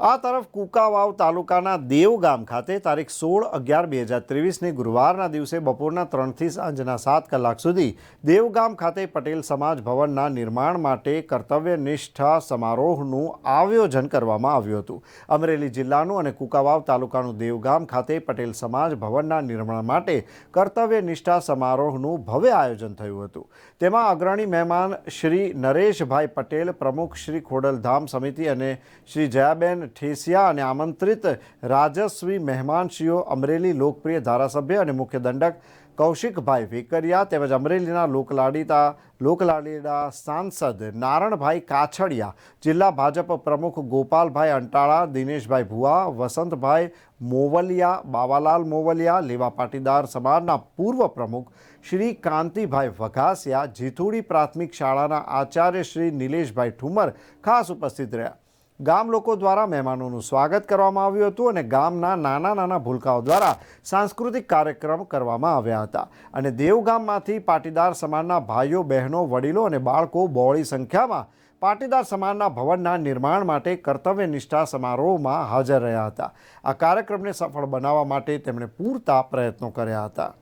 આ તરફ કુકાવાવ તાલુકાના દેવ ગામ ખાતે તારીખ સોળ અગિયાર બે હજાર ત્રેવીસની ગુરુવારના દિવસે બપોરના ત્રણથી સાંજના સાત કલાક સુધી દેવગામ ખાતે પટેલ સમાજ ભવનના નિર્માણ માટે કર્તવ્યનિષ્ઠા સમારોહનું આયોજન કરવામાં આવ્યું હતું. અમરેલી જિલ્લાનું અને કુકાવાવ તાલુકાનું દેવગામ ખાતે પટેલ સમાજ ભવનના નિર્માણ માટે કર્તવ્યનિષ્ઠા સમારોહનું ભવ્ય આયોજન થયું હતું. તેમાં અગ્રણી મહેમાન શ્રી નરેશભાઈ પટેલ, પ્રમુખ શ્રી ખોડલધામ સમિતિ અને શ્રી જયાબેન ઠેસિયા અને આમંત્રિત રાજસ્વી મહેમાનશ્રીઓ અમરેલી લોકપ્રિય ધારાસભ્ય અને મુખ્ય દંડક કૌશિકભાઈ વેકરિયા તેમજ અમરેલીના લોકલાડીતા લોકલાડીના સાંસદ નારણભાઈ કાછડિયા, જિલ્લા ભાજપ પ્રમુખ ગોપાલભાઈ અંટાળા, દિનેશભાઈ ભુવા વસંતભાઈ મોવલિયા, બાવાલાલ મોવલિયા, લેવા પાટીદાર સમાજના પૂર્વ પ્રમુખ શ્રી કાંતિભાઈ વઘાસિયા, જીથુડી પ્રાથમિક શાળાના આચાર્ય શ્રી નિલેશભાઈ ઠુમર ખાસ ઉપસ્થિત રહ્યા. ગામ લોકો દ્વારા મહેમાનોનું સ્વાગત કરવામાં આવ્યું હતું અને ગામના નાના નાના ભૂલકાઓ દ્વારા સાંસ્કૃતિક કાર્યક્રમ કરવામાં આવ્યા હતા. અને દેવગામમાંથી પાટીદાર સમાજના ભાઈઓ, બહેનો, વડીલો અને બાળકો બહોળી સંખ્યામાં પાટીદાર સમાજના ભવનના નિર્માણ માટે કર્તવ્યનિષ્ઠા સમારોહમાં હાજર રહ્યા હતા. આ કાર્યક્રમને સફળ બનાવવા માટે તેમણે પૂરતા પ્રયત્નો કર્યા હતા.